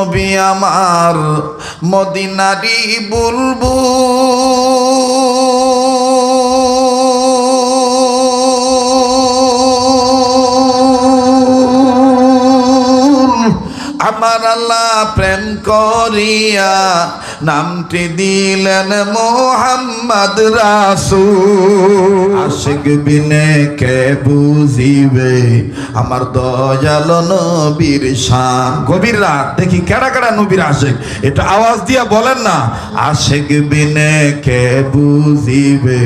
নবী আমার মদিনারি বুলবু আমার আল্লাহ প্রেম করিয়া নামটি দিলেন মোহাম্মদ রাসু আশিক বিনে কে বুঝিবে, আমার দয়াল নবীর শান। গভীর রাত, দেখি কেডা কেডা নবীর আশেক। এটা আওয়াজ দিয়া বলেন না, আশেক বিনে কে বুঝিবে,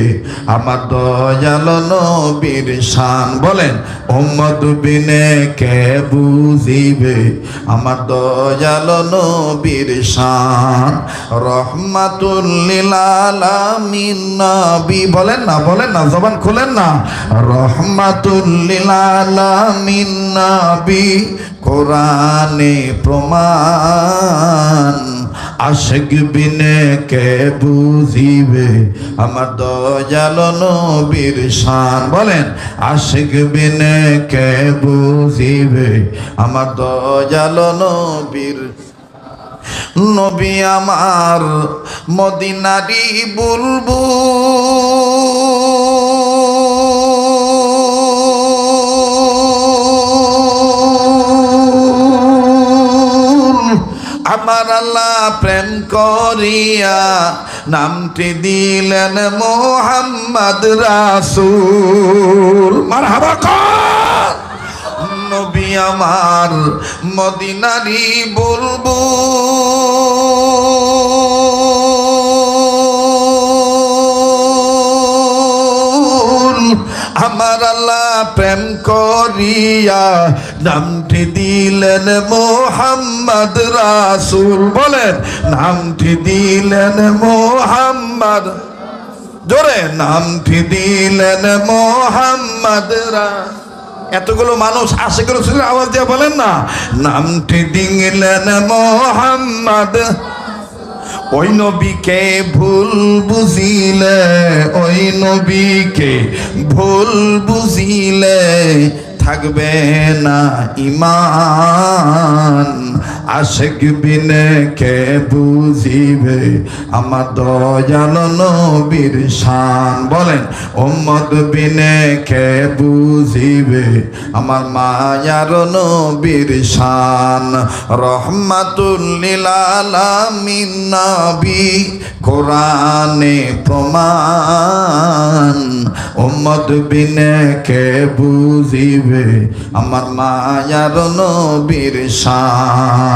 আমার দয়াল নবীর শান। বলেন উম্মদ বিনে কে বুঝিবে, আমার দয়াল নবীর শান। রহমাতুল্লিল আলামিন নবী। বলেন না বলেন না, জবান খুলেন না। রহমাতুল্লিল আলামিন নবী, কোরআনে প্রমাণ। আশেক বিনে কে বুঝিবে আমার দয়াল নবীর শান। বলেন, আশিক বিনে কে বুঝিবে আমার দয়াল নবীর নবী আমার মদিনারি বুলবু আমার আল্লাহ প্রেম করিয়া নামটি দিলেন মোহাম্মদ রাসূল। মার হাবা আমার মদিনারি বলব। আমার আল্লাহ প্রেম করিয়া নামটি দিলেন মোহাম্মদ রাসূল। বলেন, নামটি দিলেন মোহাম্মদ। জোরে, নামটি দিলেন মোহাম্মদ রাসূল। এতগুলো মানুষ আশেখ রসুলের আওয়াজ দিয়ে বলেন না, নামটি দিলেন মোহাম্মদ। ওই নবীকে ভুল বুঝিলে, ওই নবীকে ভুল বুঝিলে, থাকবে না ইমান। আশেক বিনে কে বুঝিবে? আমার দয়াল নবীর শান। বলেন ওম্মদ বিনে কে বুঝিবে? আমার মায়ার নবীর শান। রহমাতুল্লিল আলামিন নবী, কোরআনে প্রমাণ। উম্মত বিনে কে বুঝিবে? আমার মায়ার নবীর শান।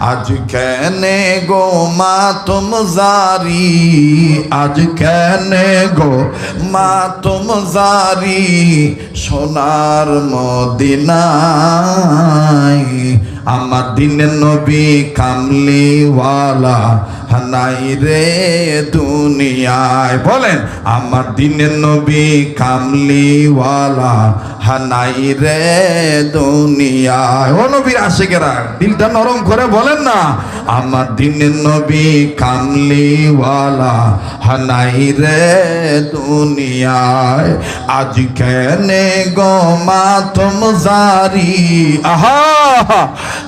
আজ কেনে গো মা তুম জারি? আজ কেনে গো মা তুম জারি? সোনার মদিনায় আমার দিনের নবী কামলিওয়ালা হানাই রে দুনিয়ায়। বলেন, আমার দিনের নবী কামলিওয়ালা হানাই রে দুনিয়ায়। ও নবীর আশেকেরা, দিলটা নরম করে বলেন না, আমার দিনের নবী কামলিওয়ালা হানাই রে দুনিয়ায়। আজ কেনে গো মা তুম জারি? আহা!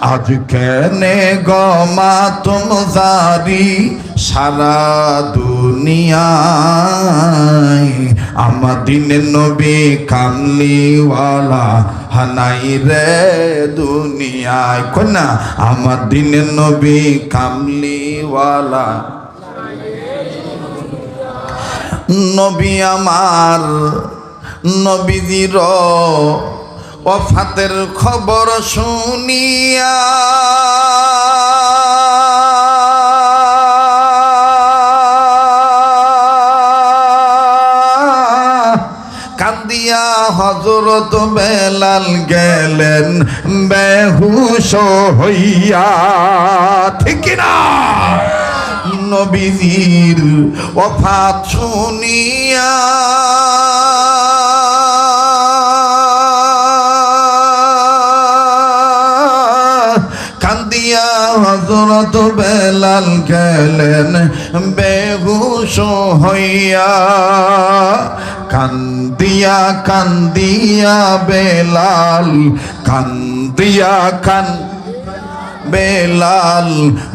আজ কেনে গো মা তুম জারি? সারা দুনিয়ায় আমার দিনে নবী কামলিওয়ালা হানাই রে দুনিয়ায়। কন্যা আমার দিনের নবী কামলিওয়ালা। নবী আমার নবীজির অফাতের খবর শুনিয়া হজরত বেলাল গেলেন, বেহুশ হইয়া। ঠিক না নবীজির অফাত শুনিয়া। কান্দিয়া হজরত বেলাল গেলেন, বেহুশ হইয়া। কান্দিয়া কান্দিয়া বেলাল কান্দিয়া কান বেলাল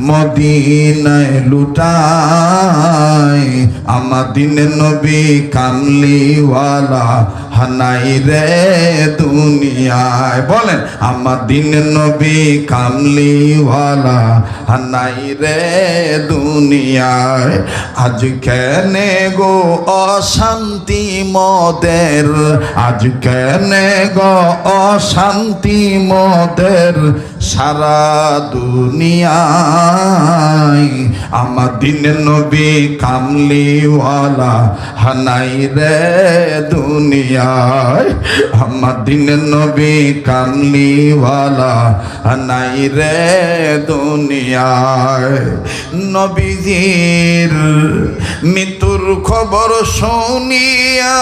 মদিনায় লুটায়। আমাদিনে নবী কামলিওয়ালা হানাই রে দুনিয়ায়। বলেন, আমার দিন নবী কামলিওয়ালা হানাই রে দুনিয়ায়। আজ কেনে গো অশান্তি মদের, আজ কেনে গো অশান্তি মদের সারা দুনিয়ায়। আমার দিন নবী কামলিওয়ালা হানাই রে দুনিয়ায় আমার দিনের নবী কামলিওয়ালা হানাই রে দুনিয়ায়। নবীজির মৃত্যুর খবর শুনিয়া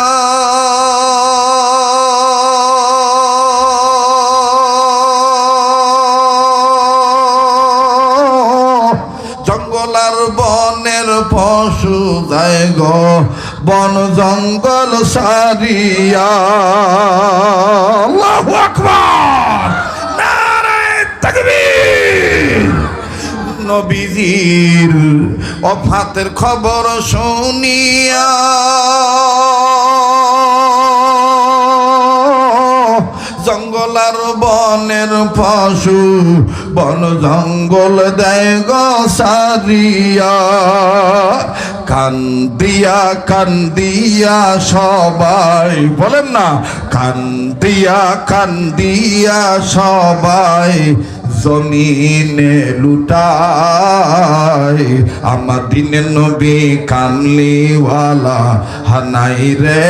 জঙ্গলার বনের পশু যায় গো। বন জঙ্গল সারিয়া। নবীজির অফাতের খবর শুনিয়া। জঙ্গলার বনের পশু বন জঙ্গল দেয় গো সারিয়া। কান্দিয়া কান্দিয়া সবাই। বলেন না কান্দিয়া কান্দিয়া সবাই। জমিনে লুটায় আমার দিনে নবী কামলিওয়ালা হানাই রে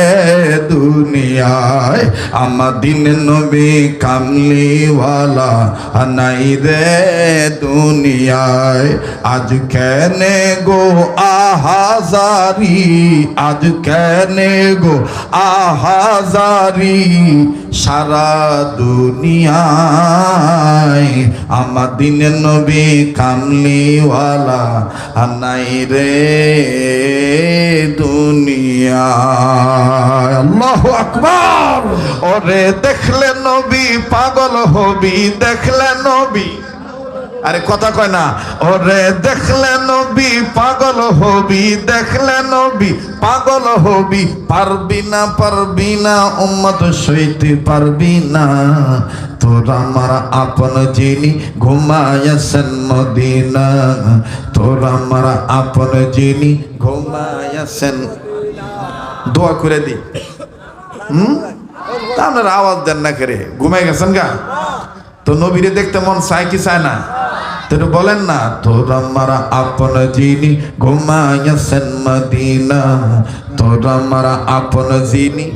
দুনিয়ায়। আমার দিনে নবী কামলিওয়ালা হানাই রে দুনিয়ায়। আজ কেনে গো আহাজারি? আজ কেনে গো আহাজারি? সারা দুনিয়ায় আমার দিনের নবী কামলিওয়ালা আর নাই রে দুনিয়া। ওরে দেখলে নবী, পাগল হবি, দেখলে নবী। আরে কথা কয় না। ওরে দেখলে নবী, পাগল হবি, দেখলে নবী। পাগল হবি, পারবি না পারবি না, উম্মত সইতে পারবি না। তোর আমার আপন যিনি ঘুমায়াছেন মদিনা। তোর আমার আপন যিনি ঘুমায়াছেন দোয়া করে দি। হুম? তা আওয়াজ দেন না করে ঘুমাই গেছেন গা? তো নবীরে দেখতে মন চায় কি চায় না? তো বলেন না তোর আমার আপন যিনি ঘুমাইয়াছেন মদিনা। তোর আমার আপন যিনি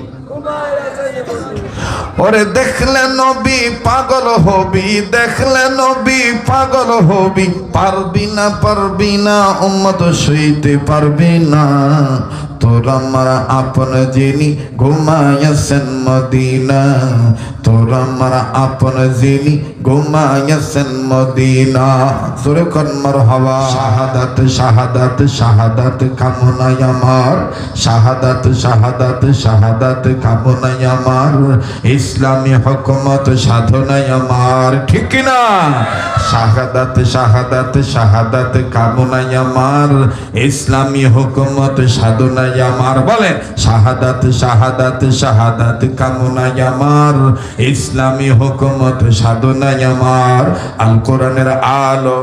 ওরে দেখলে নবি পাগল হবি, দেখলে নবী পাগল হবি। পারবি না পারবি না, উম্মত সইতে পারবি না। তোর আমার আপন যিনি ঘুমাইয়াছেন মদিনা। তোর আমার আপন যিনি ঘুমাইয়াছেন মদিনা। জোরে কন্মর হওয়া শাহাদাত শাহাদাত শাহাদাত কামনাই আমার। শাহাদাত শাহাদাত শাহাদাত কামনাই আমার। ইসলামী হকমত সাধনাই আমার। ঠিক না? শাহাদাত শাহাদাত শাহাদাত কামনাই আমার। ইসলামী হুকুমত সাধনাই আমার, বলেন, শাহাদাত শাহাদাত শাহাদাত কামনাই আমার, ইসলামী হুকুমত সাধনাই আমার, আল কোরআনের আলো,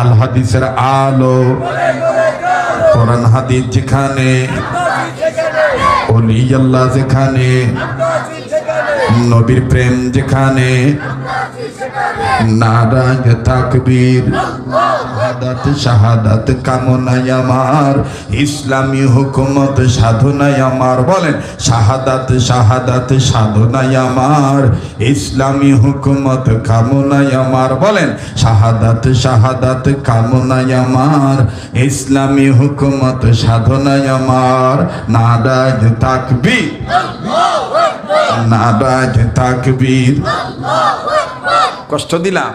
আল হাদিসের আলো, কোরআন হাদিস যেখানে, অলি আল্লাহ যেখানে, নবীর প্রেম যেখানে নারাজ তাকবীর শাহাদাত শাহাদাত কামনায় আমার। ইসলামী হুকুমত সাধনায় আমার। বলেন, শাহাদাত শাহাদাত সাধনায় আমার। ইসলামী হুকুমত কামনায় আমার। বলেন, শাহাদাত শাহাদাত কামনায় আমার। ইসলামী হুকুমত সাধনায় আমার। নারাজ তাকবীর। নারাজ তাকবীর। কষ্ট দিলাম।